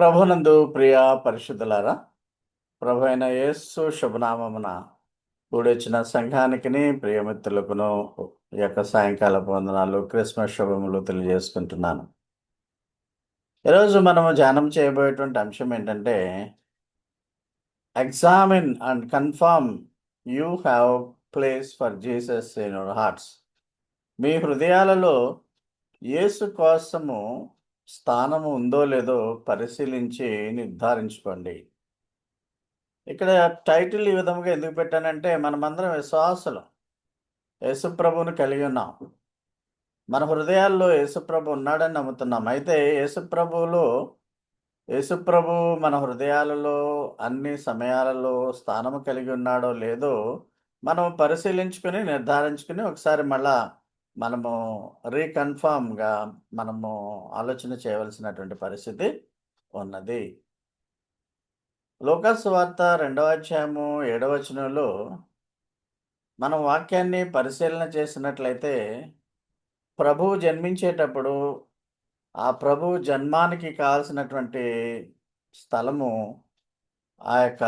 ప్రభునందు ప్రియ పరిశుద్ధులారా ప్రభు అయిన యేసు శుభనామమున కూడొచ్చిన సంఘానికిని ప్రియమిత్రులకును ఈ యొక్క సాయంకాల వందనాలు క్రిస్మస్ శుభములు తెలియజేసుకుంటున్నాను. ఈరోజు మనము ధ్యానం చేయబోయేటువంటి అంశం ఏంటంటే examine and confirm you have place for Jesus in your hearts. మీ హృదయాలలో యేసు కోసము స్థానం ఉందో లేదో పరిశీలించి నిర్ధారించుకోండి. ఇక్కడ టైటిల్ ఈ విధంగా ఎందుకు పెట్టానంటే మనమందరం విశ్వాసులు. యేసుప్రభుని కలిగి ఉన్నాం. మన హృదయాల్లో యేసుప్రభు ఉన్నాడని నమ్ముతున్నాం. అయితే యేసుప్రభువులో యేసుప్రభు మన హృదయాలలో అన్ని సమయాలలో స్థానము కలిగి ఉన్నాడో లేదో మనం పరిశీలించుకుని నిర్ధారించుకుని ఒకసారి మళ్ళా మనము రీకన్ఫామ్గా మనము ఆలోచన చేయవలసినటువంటి పరిస్థితి ఉన్నది. లోకస్ వార్త రెండవ అధ్యాయము ఏడవ వచనంలో మనం వాక్యాన్ని పరిశీలన చేసినట్లయితే ప్రభువు జన్మించేటప్పుడు ఆ ప్రభు జన్మానికి కావాల్సినటువంటి స్థలము ఆ యొక్క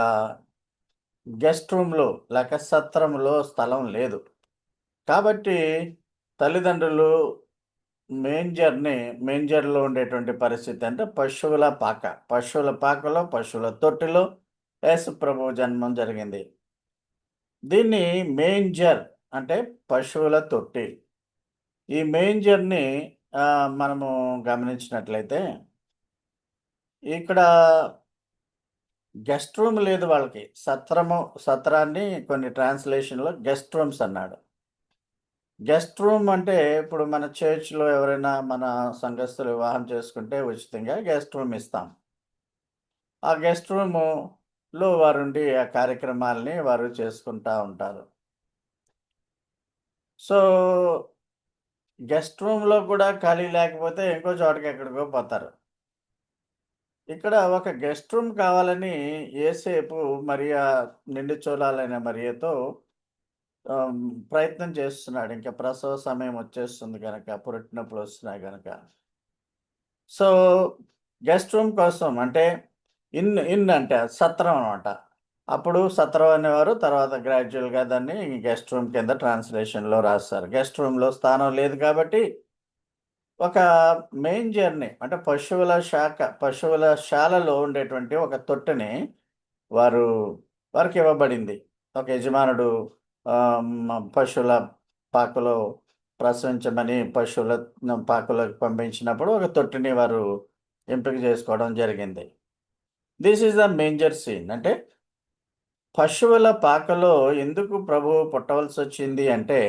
గెస్ట్ రూమ్లో లేక సత్రంలో స్థలం లేదు. కాబట్టి తల్లిదండ్రులు మేంజర్ని మేంజర్లో ఉండేటువంటి పరిస్థితి అంటే పశువుల పాక. పశువుల పాకలో పశువుల తొట్టిలో యేసుప్రభు జన్మం జరిగింది. దీన్ని మేంజర్ అంటే పశువుల తొట్టి. ఈ మేంజర్ని మనము గమనించినట్లయితే ఇక్కడ గెస్ట్ రూమ్ లేదు వాళ్ళకి. సత్రము సత్రాన్ని కొన్ని ట్రాన్స్లేషన్లో గెస్ట్ రూమ్స్ అన్నాడు. గెస్ట్ రూమ్ అంటే ఇప్పుడు మన చర్చ్లో ఎవరైనా మన సంఘస్థులు వివాహం చేసుకుంటే ఉచితంగా గెస్ట్ రూమ్ ఇస్తాం. ఆ గెస్ట్ రూములో వారుండి ఆ కార్యక్రమాలని వారు చేసుకుంటా ఉంటారు. సో గెస్ట్ రూమ్లో కూడా ఖాళీ లేకపోతే ఇంకో చోటకి ఎక్కడికో పోతారు. ఇక్కడ ఒక గెస్ట్ రూమ్ కావాలని ఏసేపు మరియా నిండు చోళాలైన మరియతో ప్రయత్నం చేస్తున్నాడు. ఇంకా ప్రసవ సమయం వచ్చేస్తుంది కనుక పుట్టినప్పుడు వస్తున్నాయి కనుక సో గెస్ట్ రూమ్ కోసం అంటే ఇన్ ఇన్ అంటే సత్రం అనమాట అప్పుడు సత్రం అనేవారు తర్వాత గ్రాడ్యువల్గా దాన్ని గెస్ట్ రూమ్ కింద ట్రాన్స్లేషన్లో రాస్తారు. గెస్ట్ రూమ్లో స్థానం లేదు కాబట్టి ఒక మెయిన్ జర్నీ అంటే పశువుల శాఖ పశువుల శాలలో ఉండేటువంటి ఒక తొట్టెని వారు వారికి ఇవ్వబడింది. ఒక యజమానుడు పశువుల పాకలో ప్రసవించమని పశువుల పాకలోకి పంపించినప్పుడు ఒక తొట్టిని వారు ఎంపిక చేసుకోవడం జరిగింది. This is the manger scene అంటే పశువుల పాకలో ఎందుకు ప్రభు పుట్టవలసి వచ్చింది అంటే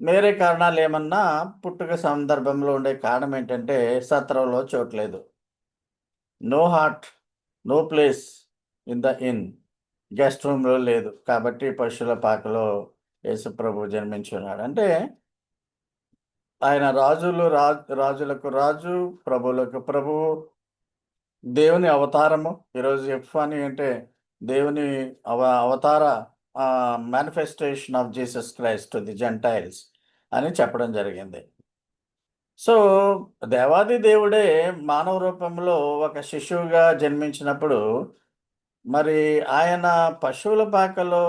వేరే కారణాలు ఏమన్నా పుట్టుక సందర్భంలో ఉండే కారణం ఏంటంటే సత్రంలో చోట్లేదు no heart no place in the inn guest రూమ్లో లేదు. కాబట్టి పశువుల పాకలో యేసుప్రభు జన్మించి ఉన్నాడు అంటే ఆయన రాజులు రాజు రాజులకు రాజు ప్రభువులకు ప్రభువు దేవుని అవతారము. ఈరోజు ఎఫ్వాని అంటే దేవుని అవ అవతార manifestation of Jesus Christ the gentiles అని చెప్పడం జరిగింది. సో దేవాది దేవుడే మానవ రూపంలో ఒక శిశువుగా జన్మించినప్పుడు మరి ఆయన పశువుల పాకలో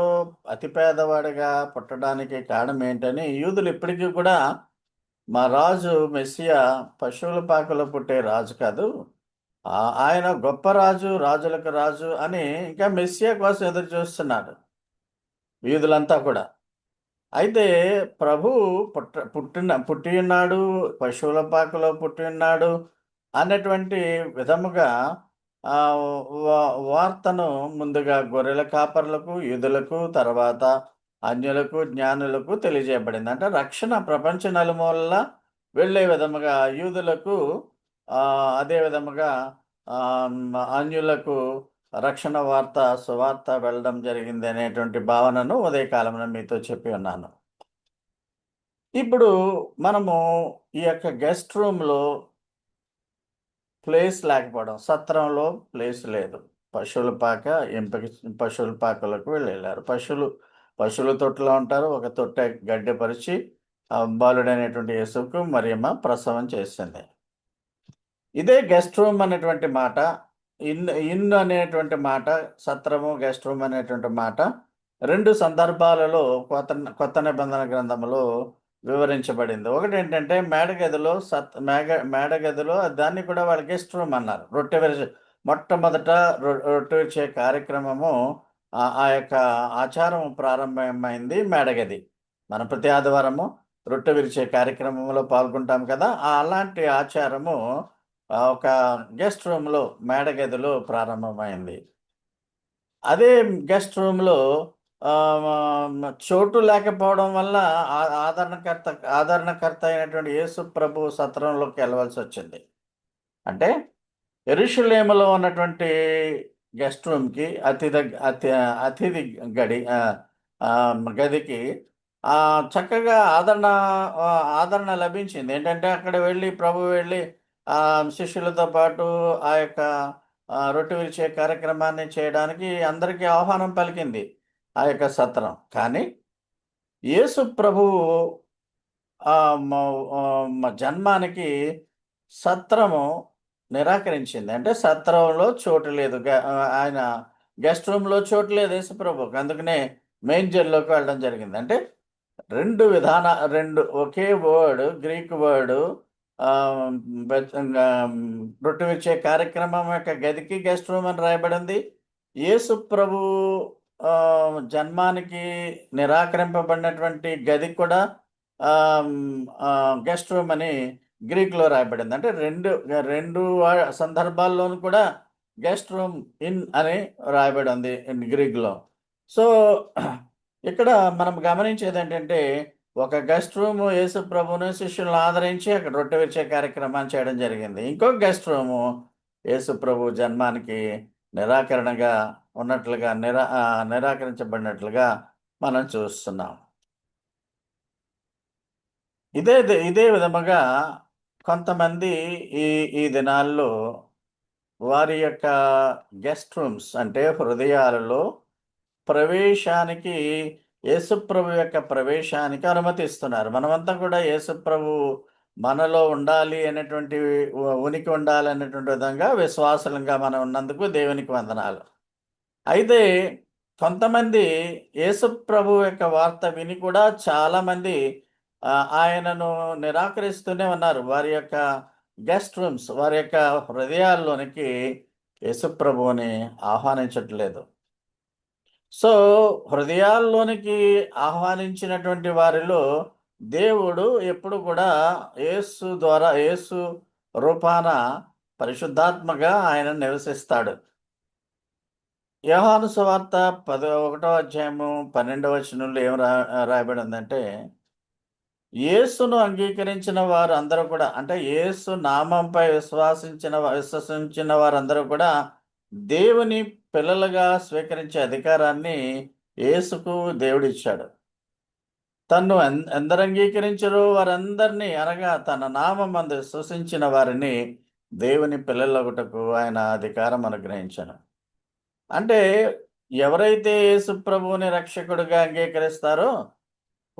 అతి పేదవాడిగా పుట్టడానికి కారణం ఏంటని యూదులు ఇప్పటికీ కూడా మా రాజు మెస్సియా పశువుల పాకలో పుట్టే రాజు కాదు. ఆయన గొప్ప రాజు రాజులకు రాజు అని ఇంకా మెస్సియా కోసం ఎదురు చూస్తున్నాడు యూదులంతా కూడా. అయితే ప్రభు పుట్ట పుట్టిన పుట్టి ఉన్నాడు పశువుల పాకలో పుట్టి ఉన్నాడు అన్నటువంటి విధముగా ఆ, వా- వార్తను ముందుగా గొర్రెల కాపర్లకు యూదులకు తర్వాత అన్యులకు జ్ఞానులకు తెలియజేయబడింది. అంటే రక్షణ ప్రపంచ నలుమూలలా వెళ్ళే విధముగా యూదులకు అదే విధముగా ఆ, అన్యులకు రక్షణ వార్త సువార్త వెళ్ళడం జరిగింది అనేటువంటి భావనను ఉదయకాలంలో మీతో చెప్పి ఉన్నాను. ఇప్పుడు మనము ఈ యొక్క గెస్ట్ రూమ్లో ప్లేస్ లేకపోవడం సత్రంలో ప్లేస్ లేదు. పశువుల పాక ఎంపిక పశువుల పాకలకు వెళ్ళారు పశువులు పశువుల తొట్టులో ఉంటారు. ఒక తొట్టె గడ్డపరిచి ఆ బాలుడైనటువంటి యేసుకు మరియమ్మ ప్రసవం చేసింది. ఇదే గెస్ట్ రూమ్ అనేటువంటి మాట ఇన్ ఇన్ అనేటువంటి మాట సత్రము గెస్ట్ రూమ్ అనేటువంటి మాట రెండు సందర్భాలలో కొత్త కొత్త నిబంధన గ్రంథంలో వివరించబడింది. ఒకటి ఏంటంటే మేడగదిలో సత్ మేగ మేడగదిలో దాన్ని కూడా వాళ్ళ గెస్ట్ రూమ్ అన్నారు. రొట్టె విరిచే మొట్టమొదట రొ- రొట్టె విరిచే కార్యక్రమము ఆ యొక్క ఆచారం ప్రారంభమైంది మేడగది. మన ప్రతి ఆదివారము రొట్టె విరిచే కార్యక్రమంలో పాల్గొంటాం కదా అలాంటి ఆచారము ఒక గెస్ట్ రూమ్లో మేడగదిలో ప్రారంభమైంది. అదే గెస్ట్ రూమ్లో చోటు లేకపోవడం వల్ల ఆదరణకర్త ఆదరణకర్త అయినటువంటి యేసు ప్రభు సత్రంలోకి వెళ్ళవలసి వచ్చింది. అంటే ఎరుషులేములో ఉన్నటువంటి గెస్ట్ రూమ్కి అతిథి అతి అతిథి గడి గదికి చక్కగా ఆదరణ ఆదరణ లభించింది. ఏంటంటే అక్కడ వెళ్ళి ప్రభు వెళ్ళి శిష్యులతో పాటు ఆ యొక్క రొట్టె విరిచే కార్యక్రమాన్ని చేయడానికి అందరికీ ఆహ్వానం పలికింది. ఆ యొక్క సత్రం. కానీ యేసు ప్రభువు జన్మానికి సత్రము నిరాకరించింది. అంటే సత్రంలో చోటు లేదు. గ- ఆయన గెస్ట్ రూమ్లో చోటు లేదు యేసుప్రభుకి అందుకనే మెయిన్ జైల్లోకి వెళ్ళడం జరిగింది. అంటే రెండు విధాన రెండు ఒకే వర్డ్ గ్రీక్ వర్డ్ రొట్టె కార్యక్రమం యొక్క గదికి గెస్ట్ రూమ్ అని రాయబడింది. యేసు ప్రభు జన్మానికి నిరాకరింపబడినటువంటి గది కూడా గెస్ట్ రూమ్ అని గ్రీక్లో రాయబడింది. అంటే రెండు రెండు సందర్భాల్లోనూ కూడా గెస్ట్ రూమ్ ఇన్ అని రాయబడి ఉంది గ్రీక్లో. సో ఇక్కడ మనం గమనించేది ఏంటంటే ఒక గెస్ట్ రూమ్ యేసు ప్రభుని శిష్యులను ఆదరించి అక్కడ రొట్టె విరిచే కార్యక్రమాన్ని చేయడం జరిగింది. ఇంకొక గెస్ట్ రూము యేసు ప్రభు జన్మానికి నిరాకరణగా ఉన్నట్లుగా నిరా నిరాకరించబడినట్లుగా మనం చూస్తున్నాం. ఇదే ఇదే విధముగా కొంతమంది ఈ ఈ దినాల్లో వారి యొక్క గెస్ట్ రూమ్స్ అంటే హృదయాలలో ప్రవేశానికి యేసుప్రభు యొక్క ప్రవేశానికి అనుమతిస్తున్నారు. మనమంతా కూడా యేసుప్రభు మనలో ఉండాలి అనేటువంటి ఉ- ఉనికి ఉండాలి అనేటువంటి విధంగా విశ్వాసంగా మనం ఉన్నందుకు దేవునికి వందనాలు. అయితే కొంతమంది యేసుప్రభు యొక్క వార్త విని కూడా చాలామంది ఆయనను నిరాకరిస్తూనే ఉన్నారు. వారి యొక్క గెస్ట్ రూమ్స్ వారి యొక్క హృదయాల్లోనికి యేసుప్రభువుని ఆహ్వానించట్లేదు. సో హృదయాల్లోనికి ఆహ్వానించినటువంటి వారిలో దేవుడు ఎప్పుడు కూడా యేసు ద్వారా యేసు రూపాన పరిశుద్ధాత్మగా ఆయన నివసిస్తాడు. యోహాను సువార్త పద ఒకటో అధ్యాయము పన్నెండవ వచనంలో ఏం రా రాయబడి ఉందంటే యేసును అంగీకరించిన వారు అందరూ కూడా అంటే యేసు నామంపై విశ్వాసించిన విశ్వసించిన వారందరూ కూడా దేవుని పిల్లలుగా స్వీకరించే అధికారాన్ని యేసుకు దేవుడిచ్చాడు. తన్ను ఎన్- ఎందరు అంగీకరించరు వారందరినీ అనగా తన నామం అందు విశ్వసించిన వారిని దేవుని పిల్లలొకటకు ఆయన అధికారం అనుగ్రహించాను. అంటే ఎవరైతే యేసుప్రభువుని రక్షకుడిగా అంగీకరిస్తారో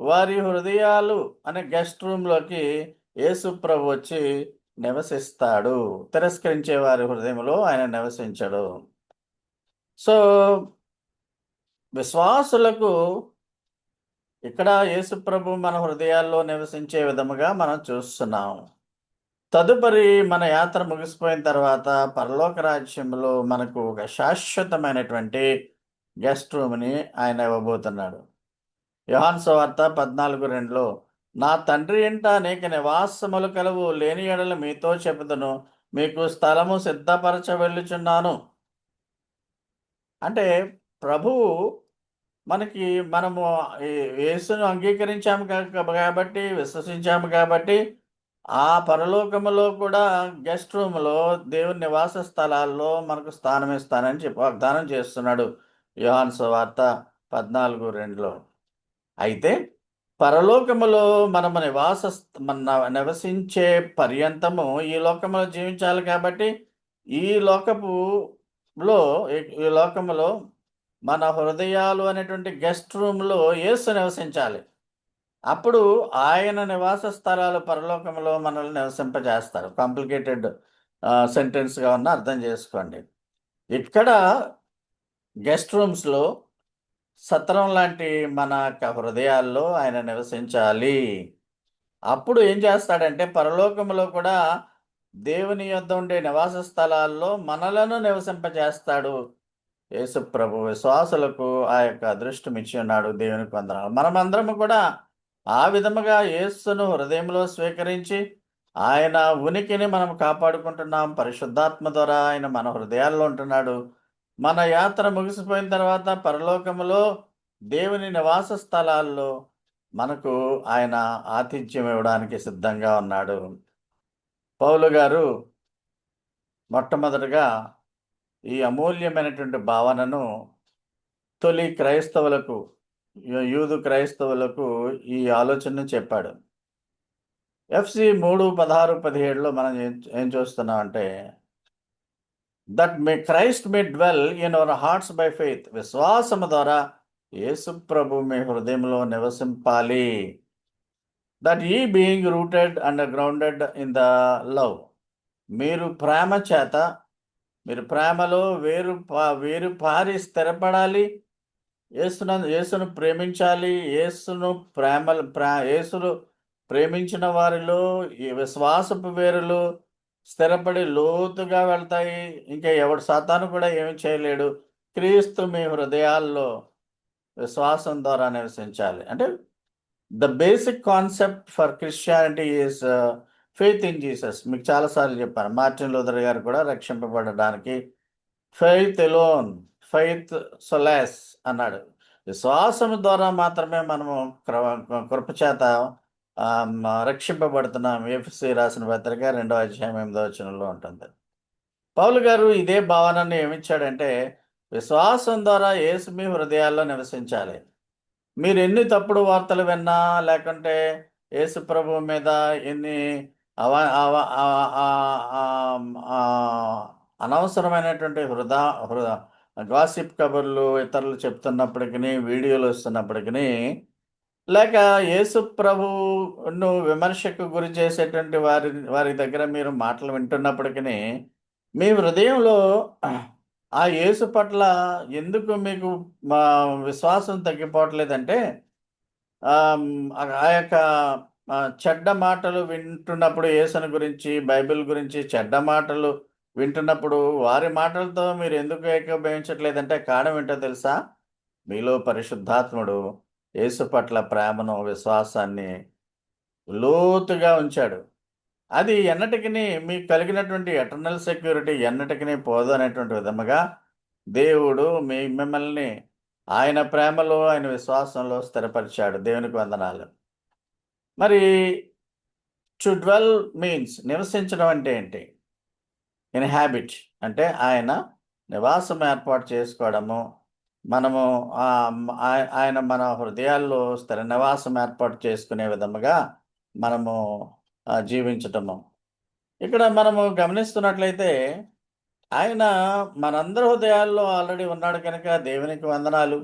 వారి హృదయాలు అనే గెస్ట్ రూమ్లోకి యేసుప్రభు వచ్చి నివసిస్తాడు. తిరస్కరించే వారి హృదయంలో ఆయన నివసించడు. సో విశ్వాసులకు ఇక్కడ యేసుప్రభు మన హృదయాల్లో నివసించే విధముగా మనం చూస్తున్నాం. తదుపరి మన యాత్ర ముగిసిపోయిన తర్వాత పరలోక రాజ్యంలో మనకు ఒక శాశ్వతమైనటువంటి గెస్ట్ రూమ్ని ఆయన ఇవ్వబోతున్నాడు. యోహాన్ సువార్త పద్నాలుగు రెండులో నా తండ్రి ఇంట అనేక నివాసములు కలవు లేని ఎడలు మీతో చెబుతును మీకు స్థలము సిద్ధపరచ వెళ్ళుచున్నాను అంటే ప్రభువు మనకి మనము యేసును అంగీకరించాము కాబట్టి విశ్వసించాము కాబట్టి ఆ పరలోకములో కూడా గెస్ట్ రూమ్లో దేవుని నివాస స్థలాల్లో మనకు స్థానం ఇస్తానని చెప్పి వాగ్దానం చేస్తున్నాడు యోహాన్ సువార్త పద్నాలుగు రెండులో. అయితే పరలోకములో మనము నివాస మన నివసించే పర్యంతము ఈ లోకములో జీవించాలి కాబట్టి ఈ లోకపులో ఈ- లోకములో మన హృదయాలు అనేటువంటి గెస్ట్ రూమ్లో ఏసు నివసించాలి. అప్పుడు ఆయన నివాస స్థలాలు పరలోకంలో మనల్ని నివసింపజేస్తారు. కాంప్లికేటెడ్ సెంటెన్స్గా ఉన్న అర్థం చేసుకోండి. ఇక్కడ గెస్ట్ రూమ్స్లో సత్రం లాంటి మన యొక్క హృదయాల్లో ఆయన నివసించాలి. అప్పుడు ఏం చేస్తాడంటే పరలోకంలో కూడా దేవుని యొద్ద ఉండే నివాస స్థలాల్లో మనలను నివసింపజేస్తాడు. యేసు ప్రభు విశ్వాసులకు ఆ యొక్క అదృష్టం ఇచ్చి ఉన్నాడు దేవునికి వందనాలు మనమందరము కూడా ఆ విధముగా యేస్సును హృదయంలో స్వీకరించి ఆయన ఉనికిని మనం కాపాడుకుంటున్నాం. పరిశుద్ధాత్మ ద్వారా ఆయన మన హృదయాల్లో ఉంటున్నాడు. మన యాత్ర ముగిసిపోయిన తర్వాత పరలోకములో దేవుని నివాస స్థలాల్లో మనకు ఆయన ఆతిథ్యం ఇవ్వడానికి సిద్ధంగా ఉన్నాడు. పౌలు గారు మొట్టమొదటిగా ఈ అమూల్యమైనటువంటి భావనను తొలి క్రైస్తవులకు యూదు క్రైస్తవులకు ఈ ఆలోచనను చెప్పాడు. ఎఫ్సి మూడు పదహారు పదిహేడులో మనం ఏం చూస్తున్నాం అంటే that may Christ may dwell in our hearts by faith. విశ్వాసము ద్వారా యేసు ప్రభు మీ హృదయంలో నివసింపాలి. దట్ ఈ being rooted and grounded in the love. మీరు ప్రేమ చేత మీరు ప్రేమలో వేరు పా వేరు పారి స్థిరపడాలి. యేసును యేసును ప్రేమించాలి యేసును ప్రేమ ప్రా యేసును ప్రేమించిన వారిలో విశ్వాసపు వేరులు స్థిరపడి లోతుగా వెళ్తాయి. ఇంకా ఎవడు సాతాను కూడా ఏమి చేయలేడు. క్రీస్తు మీ హృదయాల్లో విశ్వాసం ద్వారా నివసించాలి. అంటే the basic concept for Christianity is uh, faith in Jesus. మీకు చాలాసార్లు చెప్పాను. మార్టిన్ లూథర్ గారు కూడా రక్షింపబడడానికి ఫెయిత్ ఎలోన్ ఫెయిత్ సొలాస్ అన్నాడు. విశ్వాసం ద్వారా మాత్రమే మనము కృపచేత రక్షింపబడుతున్నాం. ఎఫ్సి రాసిన పత్రిక రెండో అధ్యాయం ఎనిమిదో వచనంలో ఉంటుంది. పౌలు గారు ఇదే భావనను ఏమిచ్చాడంటే విశ్వాసం ద్వారా యేసు మీ హృదయాల్లో నివసించాలి. మీరు ఎన్ని తప్పుడు వార్తలు విన్నా లేకుంటే యేసు ప్రభు మీద ఎన్ని అవా అనవసరమైనటువంటి హృదా హృదా గాసిప్ కబుర్లు ఇతరులు చెప్తున్నప్పటికీ వీడియోలు వస్తున్నప్పటికీ లేక యేసు ప్రభును విమర్శకు గురి చేసేటువంటి వారి వారి దగ్గర మీరు మాటలు వింటున్నప్పటికీ మీ హృదయంలో ఆ యేసు పట్ల ఎందుకు మీకు మా విశ్వాసం తగ్గిపోవట్లేదంటే ఆ యొక్క చెడ్డ మాటలు వింటున్నప్పుడు యేసుని గురించి బైబిల్ గురించి చెడ్డ మాటలు వింటున్నప్పుడు వారి మాటలతో మీరు ఎందుకు ఏకీభవించట్లేదంటే కారణం ఏంటో తెలుసా? మీలో పరిశుద్ధాత్ముడు యేసు పట్ల ప్రేమను విశ్వాసాన్ని లోతుగా ఉంచాడు. అది ఎన్నటికి మీకు కలిగినటువంటి ఎటర్నల్ సెక్యూరిటీ ఎన్నటికీ పోదు అనేటువంటి విధముగా దేవుడు మీ మిమ్మల్ని ఆయన ప్రేమలో ఆయన విశ్వాసంలో స్థిరపరిచాడు. దేవునికి వందనాలు. మరి టు డ్వెల్ మీన్స్ నివసించడం అంటే ఏంటి? ఇన్హాబిట్ అంటే ఆయన నివాసం ఏర్పాటు చేసుకోవడము మనము ఆయన మన హృదయాల్లో స్థిర నివాసం ఏర్పాటు చేసుకునే విధముగా మనము జీవించటము. ఇక్కడ మనము గమనిస్తున్నట్లయితే ఆయన మనందరి హృదయాల్లో ఆల్రెడీ ఉన్నాడు కనుక దేవునికి వందనాలు.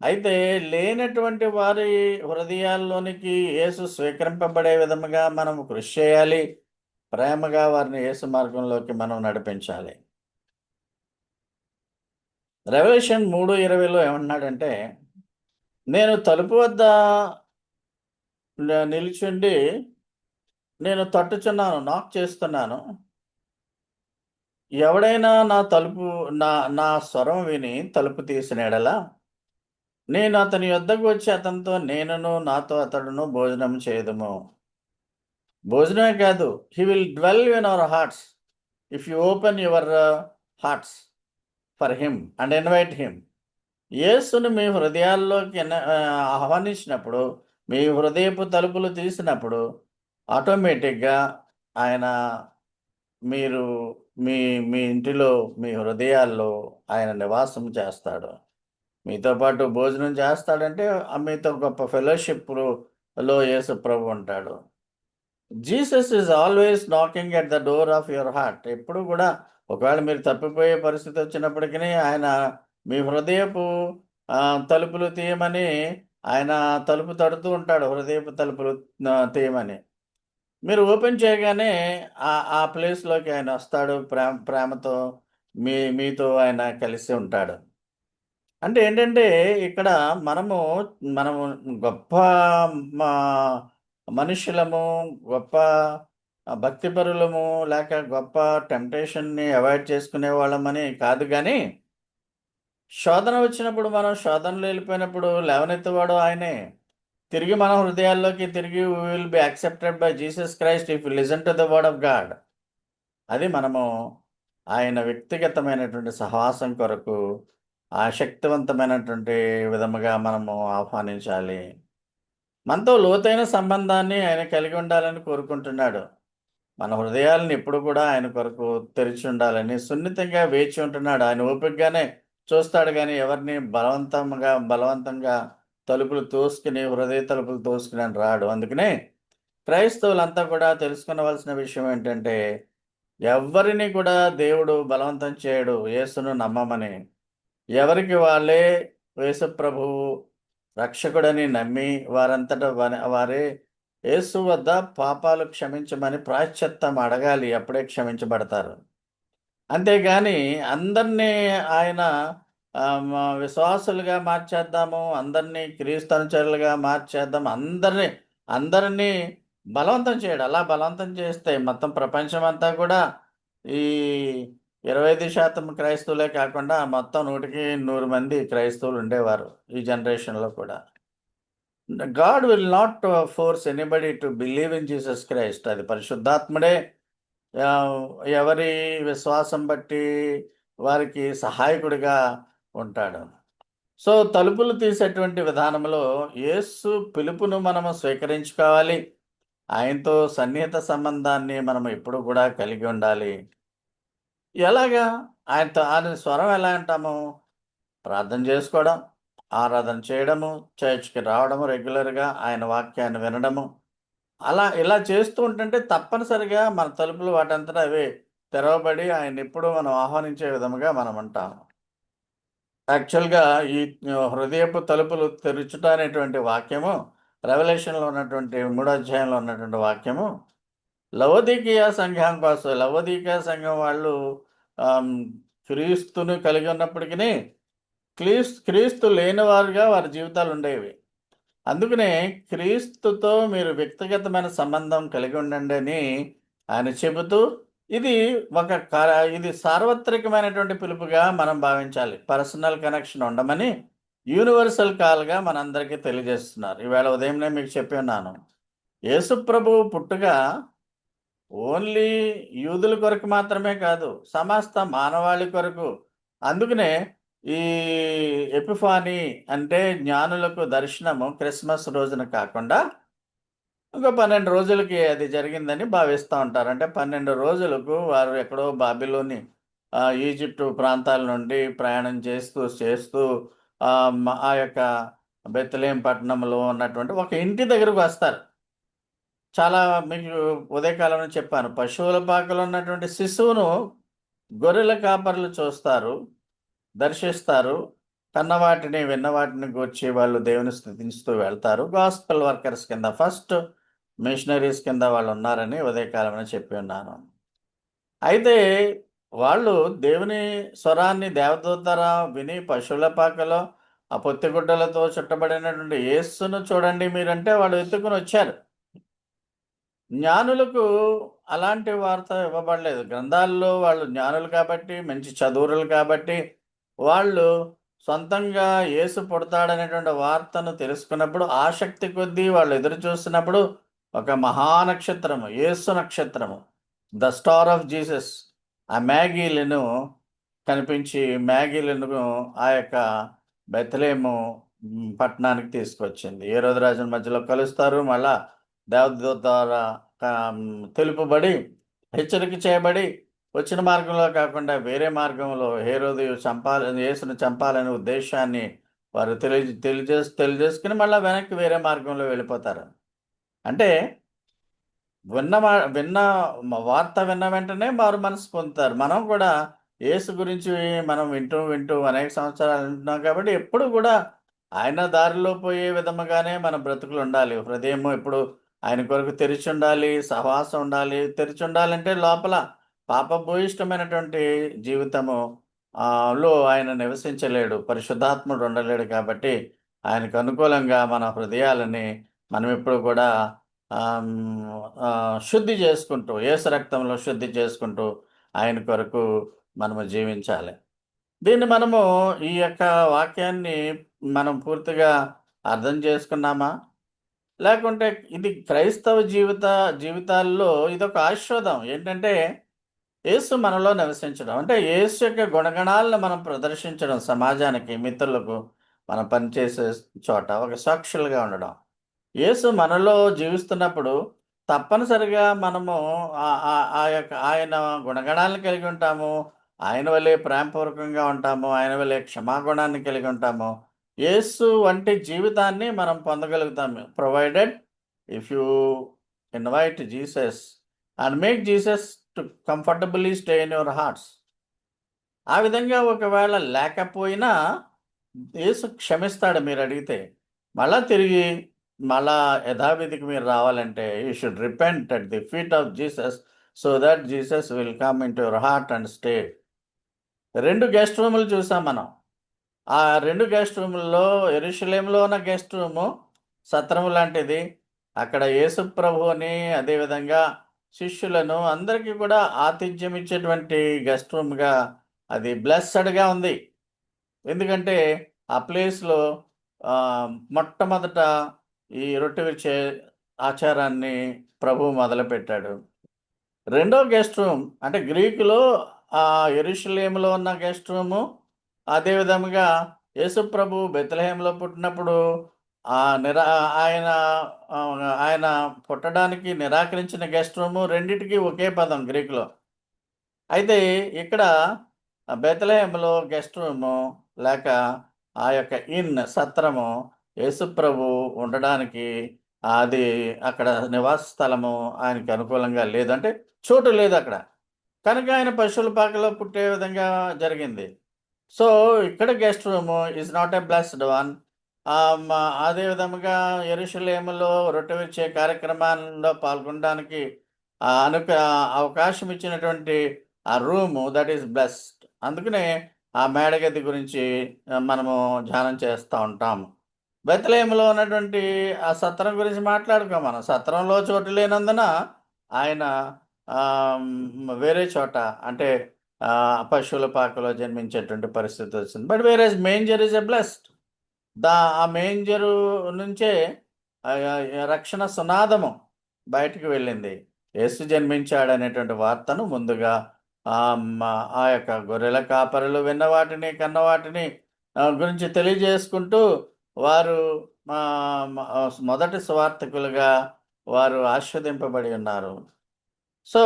అయితే లేనటువంటి వారి హృదయాల్లోనికి యేసు స్వీకరింపబడే విధముగా మనం కృషి చేయాలి. ప్రేమగా వారిని యేసు మార్గంలోకి మనం నడిపించాలి. రెవల్యూషన్ మూడు ఇరవైలో ఏమన్నాడంటే నేను తలుపు వద్ద నిలిచుండి నేను తట్టుచున్నాను నాక్ చేస్తున్నాను. ఎవడైనా నా తలుపు నా నా స్వరం విని తలుపు తీసిన ఎడల నేను అతని యొద్దకు వచ్చి అతనితో నేనును నాతో అతడును భోజనం చేయదుము. భోజనమే కాదు he will dwell in our hearts if you open your hearts for him and invite him యేసుని మీ హృదయాల్లోకి ఆహ్వానించినప్పుడు మీ హృదయపు తలుపులు తీసినప్పుడు ఆటోమేటిక్గా ఆయన మీరు మీ మీ ఇంటిలో మీ హృదయాల్లో ఆయన నివాసం చేస్తాడు. మీతో పాటు భోజనం చేస్తాడంటే ఆ మీతో గొప్ప ఫెలోషిప్లో యేసు ప్రభు ఉంటాడు. Jesus is always knocking at the door of your heart ఎప్పుడు కూడా ఒకవేళ మీరు తప్పిపోయే పరిస్థితి వచ్చినప్పటికీ ఆయన మీ హృదయపు తలుపులు తీయమని ఆయన తలుపు తడుతూ ఉంటాడు హృదయపు తలుపులు తీయమని మీరు ఓపెన్ చేయగానే ఆ ఆ ప్లేస్‌లోకి ఆయన వస్తాడు. ప్రేమ ప్రేమతో మీ మీతో ఆయన కలిసి ఉంటాడు. అంటే ఏంటంటే ఇక్కడ మనము, మనము గొప్ప మా మనుషులము, గొప్ప భక్తిపరులము, లేక గొప్ప టెంప్టేషన్‌ని అవాయిడ్ చేసుకునే వాళ్ళమని కాదు కానీ శోధన వచ్చినప్పుడు మనం శోధనలో వెళ్ళిపోయినప్పుడు లేవనెత్తువాడు ఆయనే. తిరిగి మన హృదయాల్లోకి తిరిగి will be accepted by Jesus Christ if listen to the word of God. అది మనము ఆయన వ్యక్తిగతమైనటువంటి సహవాసం కొరకు ఆ శక్తివంతమైనటువంటి విధముగా మనము ఆహ్వానించాలి. మనతో లోతైన సంబంధాన్ని ఆయన కలిగి ఉండాలని కోరుకుంటున్నాడు. మన హృదయాలను ఎప్పుడు కూడా ఆయన కొరకు తెరిచి ఉండాలని సున్నితంగా వేచి ఉంటున్నాడు. ఆయన ఓపికగానే చూస్తాడు కానీ ఎవరిని బలవంతంగా బలవంతంగా తలుపులు తోసుకుని హృదయ తలుపులు తోసుకుని అని రాడు. అందుకనే క్రైస్తవులంతా కూడా తెలుసుకునవలసిన విషయం ఏంటంటే ఎవరిని కూడా దేవుడు బలవంతం చేయడు యేసును నమ్మమని. ఎవరికి వాళ్ళే యేసుప్రభువు రక్షకుడని నమ్మి వారంతట వారే యేసు వద్ద పాపాలు క్షమించమని ప్రాశ్చత్తం అడగాలి. అప్పుడే క్షమించబడతారు. అంతేగాని అందరినీ ఆయన విశ్వాసులుగా మార్చేద్దాము, అందరినీ క్రీస్తు మార్చేద్దాము మార్చేద్దాం, అందరిని అందరినీ బలవంతం చేయడు. అలా బలవంతం చేస్తే మొత్తం ప్రపంచమంతా కూడా ఈ 25% క్రైస్తవులే కాకుండా మొత్తం నూటికి నూరు మంది క్రైస్తవులు ఉండేవారు. ఈ జనరేషన్‌లో కూడా. God will not force anybody to believe in Jesus Christ. అది పరిశుద్ధాత్ముడే ఎవరి విశ్వాసం బట్టి వారికి సహాయకుడిగా ఉంటాడు. సో, తలుపులు తీసేటువంటి విధానంలో యేసు పిలుపును మనము స్వీకరించుకోవాలి. ఆయనతో సన్నిహిత సంబంధాన్ని మనం ఎప్పుడు కూడా కలిగి ఉండాలి. ఎలాగా? ఆయనతో ఆయన స్వరం ఎలా అంటాము? ప్రార్థన చేసుకోవడం, ఆరాధన చేయడము, చర్చ్‌కి రావడము రెగ్యులర్‌గా, ఆయన వాక్యాన్ని వినడము. అలా ఇలా చేస్తూ ఉంటుంటే తప్పనిసరిగా మన తలుపులు వాటంతట అవే తెరవబడి ఆయన ఎప్పుడూ మనం ఆహ్వానించే విధముగా మనం అంటాము యాక్చువల్‌గా ఈ హృదయపు తలుపులు తెరుచుట అనేటువంటి వాక్యము రెవల్యూషన్‌లో ఉన్నటువంటి మూడో అధ్యాయంలో ఉన్నటువంటి వాక్యము లవదీకీయ సంఘం కోసం లవదీకీయ సంఘం వాళ్ళు క్రీస్తును కలిగి ఉన్నప్పటికీ క్రీస్ క్రీస్తు లేనివారుగా వారి జీవితాలు ఉండేవి. అందుకనే క్రీస్తుతో మీరు వ్యక్తిగతమైన సంబంధం కలిగి ఉండండి అని ఆయన చెబుతూ ఇది ఒక క ఇది సార్వత్రికమైనటువంటి పిలుపుగా మనం భావించాలి. పర్సనల్ కనెక్షన్ ఉండమని యూనివర్సల్ కాల్‌గా మనందరికీ తెలియజేస్తున్నారు. ఈవేళ ఉదయమే మీకు చెప్పి ఉన్నాను. యేసు ప్రభువు పుట్టుక ఓన్లీ యూదుల కొరకు మాత్రమే కాదు. సమస్త మానవాళి కొరకు. అందుకనే ఈ ఎపిఫానీ అంటే జ్ఞానులకు దర్శనము క్రిస్మస్ రోజున కాకుండా ఇంకో 12 రోజులకి అది జరిగిందని భావిస్తూ ఉంటారు. అంటే 12 రోజులకు వారు ఎక్కడో బాబిలోని ఈజిప్టు ప్రాంతాల నుండి ప్రయాణం చేస్తూ, చేస్తూ ఆ యొక్క బెత్తలేం పట్టణంలో ఉన్నటువంటి ఒక ఇంటి దగ్గరకు వస్తారు. చాలా మీకు ఉదయకాలంలో చెప్పాను. పశువుల పాకలో ఉన్నటువంటి శిశువును గొర్రెల కాపర్లు చూస్తారు, దర్శిస్తారు. కన్నవాటిని, విన్నవాటిని గూర్చి వాళ్ళు దేవుని స్థుతిస్తూ వెళ్తారు. గాస్పల్ వర్కర్స్ కింద ఫస్ట్ మిషనరీస్ కింద వాళ్ళు ఉన్నారని ఉదయకాలంలో చెప్పి ఉన్నాను. అయితే వాళ్ళు దేవుని స్వరాన్ని దేవదూతర విని పశువుల పాకలో ఆ పొత్తిగుడ్డలతో చుట్టబడినటువంటి యేసును చూడండి మీరంటే వాళ్ళు ఎత్తుకొని వచ్చారు. జ్ఞానులకు అలాంటి వార్త ఇవ్వబడలేదు. గ్రంథాల్లో వాళ్ళు జ్ఞానులు కాబట్టి, మంచి చదువులు కాబట్టి, వాళ్ళు సొంతంగా యేసు పుడతాడనేటువంటి వార్తను తెలుసుకున్నప్పుడు ఆసక్తి కొద్దీ వాళ్ళు ఎదురు చూస్తున్నప్పుడు ఒక మహానక్షత్రము, యేసు నక్షత్రము, ద స్టార్ ఆఫ్ జీసస్ ఆ మ్యాగీలను కనిపించి మ్యాగీలను ఆ యొక్క బెత్లెహేము పట్టణానికి తీసుకొచ్చింది. ఏ రోజు రాజుల మధ్యలో కలుస్తారు. మళ్ళా దేవదూత ద్వారా తెలుపబడి, హెచ్చరిక చేయబడి, వచ్చిన మార్గంలో కాకుండా వేరే మార్గంలో హేరోది చంపాలని యేసును చంపాలనే ఉద్దేశాన్ని వారు తెలియ తెలియజేసి తెలియజేసుకుని మళ్ళీ వెనక్కి వేరే మార్గంలో వెళ్ళిపోతారు. అంటే విన్న మా విన్న వార్త విన్న వెంటనే వారు మనసు పొందుతారు. మనం కూడా యేసు గురించి మనం వింటూ, వింటూ అనేక సంవత్సరాలు వింటున్నాం కాబట్టి ఎప్పుడు కూడా ఆయన దారిలో పోయే విధముగానే మన బ్రతుకులు ఉండాలి. హృదయం ఎప్పుడు ఆయన కొరకు తెరిచి ఉండాలి సహవాసం ఉండాలి. తెరిచి ఉండాలంటే లోపల పాపభూయిష్టమైనటువంటి జీవితము లో ఆయన నివసించలేడు పరిశుద్ధాత్ముడు ఉండలేడు కాబట్టి ఆయనకు అనుకూలంగా మన హృదయాలని మనం ఇప్పుడు కూడా శుద్ధి చేసుకుంటూ ఏసు రక్తంలో శుద్ధి చేసుకుంటూ ఆయన కొరకు మనము జీవించాలి. దీన్ని మనము ఈ యొక్క వాక్యాన్ని మనం పూర్తిగా అర్థం చేసుకున్నామా? లేకుంటే ఇది క్రైస్తవ జీవిత జీవితాల్లో ఇదొక ఆశ్వాదం ఏంటంటే యేసు మనలో నివసించడం. అంటే యేసు యొక్క గుణగణాలను మనం ప్రదర్శించడం సమాజానికి మిత్రులకు మనం పనిచేసే చోట ఒక సాక్షులుగా ఉండడం. యేసు మనలో జీవిస్తున్నప్పుడు తప్పనిసరిగా మనము ఆ- ఆ- ఆ యొక్క ఆయన గుణగణాలను కలిగి ఉంటాము. ఆయన వల్లే ప్రేమపూర్వకంగా ఉంటాము. ఆయన వల్లే క్షమాగుణాన్ని కలిగి ఉంటాము. యేసు వంటి జీవితాన్ని మనం పొందగలుగుతాము. Provided if you invite Jesus and make Jesus to comfortably stay in your hearts ఆ విధంగా ఒకవేళ లేకపోయినా యేసు క్షమిస్తాడు మీరు అడిగితే. మళ్ళా తిరిగి మళ్ళా యథావిధికి మీరు రావాలంటే you should repent at the feet of Jesus so that Jesus will come in to your heart and stay రెండు గెస్ట్ రూములు చూసాం మనం. ఆ రెండు గెస్ట్ రూముల్లో ఎరుషలేంలో ఉన్న గెస్ట్ రూము సత్రము లాంటిది. అక్కడ యేసు అని అదేవిధంగా శిష్యులను అందరికీ కూడా ఆతిథ్యం ఇచ్చేటువంటి గెస్ట్ రూమ్గా అది బ్లెస్సడ్గా ఉంది. ఎందుకంటే ఆ ప్లేస్లో మొట్టమొదట ఈ రొట్టె విరిచే ఆచారాన్ని ప్రభు మొదలుపెట్టాడు. రెండో గెస్ట్ రూమ్ అంటే గ్రీకులో ఆ ఎరుషలేములో ఉన్న గెస్ట్ రూము అదేవిధముగా యేసుప్రభు యేసు బెత్లహేంలో పుట్టినప్పుడు ఆ నిరా ఆయన ఆయన పుట్టడానికి నిరాకరించిన గెస్ట్ రూము రెండిటికి ఒకే పదం గ్రీకులో. అయితే ఇక్కడ బెతలహేంలో గెస్ట్ రూము లేక ఆ యొక్క ఇన్ సత్రము యేసుప్రభు ఉండడానికి అది అక్కడ నివాస స్థలము ఆయనకి అనుకూలంగా లేదు అంటే చోటు లేదు అక్కడ. కనుక ఆయన పశువుల పాకలో పుట్టే విధంగా జరిగింది. సో ఇక్కడ guest room is not a blessed one అదే విధముగా ఎరుషలేములో రొట్టె విచ్చే కార్యక్రమాల్లో పాల్గొనడానికి అనుక అవకాశం ఇచ్చినటువంటి ఆ రూము దట్ ఈస్ బ్లెస్డ్ అందుకనే ఆ మేడగది గురించి మనము ధ్యానం చేస్తూ ఉంటాము బెత్తలేములో ఉన్నటువంటి ఆ సత్రం గురించి మాట్లాడుకోం మనం. సత్రంలో చోటు లేనందున ఆయన వేరే చోట అంటే పశువుల పాకలో జన్మించేటువంటి పరిస్థితి వచ్చింది. బట్ వేరే మేంజర్ ఇస్ ఎ బ్లెస్డ్ దా ఆ మేంజరు నుంచే రక్షణ సునాదము బయటికి వెళ్ళింది. యేసు జన్మించాడు అనేటువంటి వార్తను ముందుగా ఆ ఆ యొక్క గొర్రెల కాపరులు విన్న వాటిని కన్న వాటిని గురించి తెలియజేసుకుంటూ వారు మొదటి స్వార్థకులుగా వారు ఆస్వాదింపబడి ఉన్నారు. సో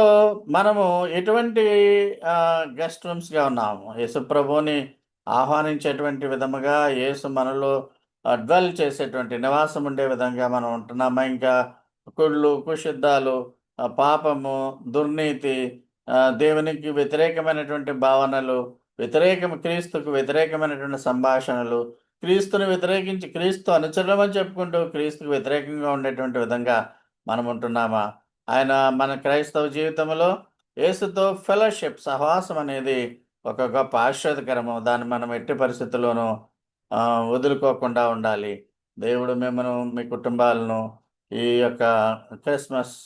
మనము ఎటువంటి గెస్ట్ రూమ్స్గా ఉన్నాము? యేసు ప్రభువుని ఆహ్వానించేటువంటి విధముగా యేసు మనలో డ్వెల్ చేసేటువంటి నివాసం ఉండే విధంగా మనం ఉంటున్నామా? ఇంకా కుళ్ళు కుషిద్ధాలు పాపము దుర్నీతి దేవునికి వ్యతిరేకమైనటువంటి భావనలు వ్యతిరేకం క్రీస్తుకు వ్యతిరేకమైనటువంటి సంభాషణలు క్రీస్తుని వ్యతిరేకించి క్రీస్తు అనుచరులం చెప్పుకుంటూ క్రీస్తుకు వ్యతిరేకంగా ఉండేటువంటి విధంగా మనం ఉంటున్నామా? ఆయన మన క్రైస్తవ జీవితంలో యేసుతో ఫెలోషిప్ సహవాసం అనేది ఒక గొప్ప ఆశ్చర్యకరము. దాన్ని మనం ఎట్టి పరిస్థితుల్లోనూ వదులుకోకుండా ఉండాలి. దేవుడు మిమ్మల్ని మీ కుటుంబాలను ఈ యొక్క క్రిస్మస్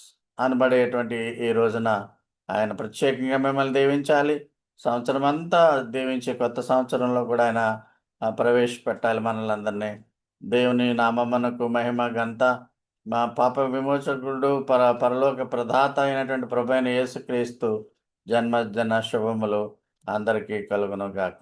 అనబడేటువంటి ఈ రోజున ఆయన ప్రత్యేకంగా మిమ్మల్ని దీవించాలి. సంవత్సరం అంతా దీవించే కొత్త సంవత్సరంలో కూడా ఆయన ప్రవేశపెట్టాలి మనల్ని అందరినీ. దేవుని నామమ్మనకు మహిమ గంతా మా పాప విమోచకుడు పర పరలోక ప్రదాత అయినటువంటి ప్రభు అయిన యేసుక్రీస్తు జన్మదిన శుభములు అందరికీ కలుగును గాక.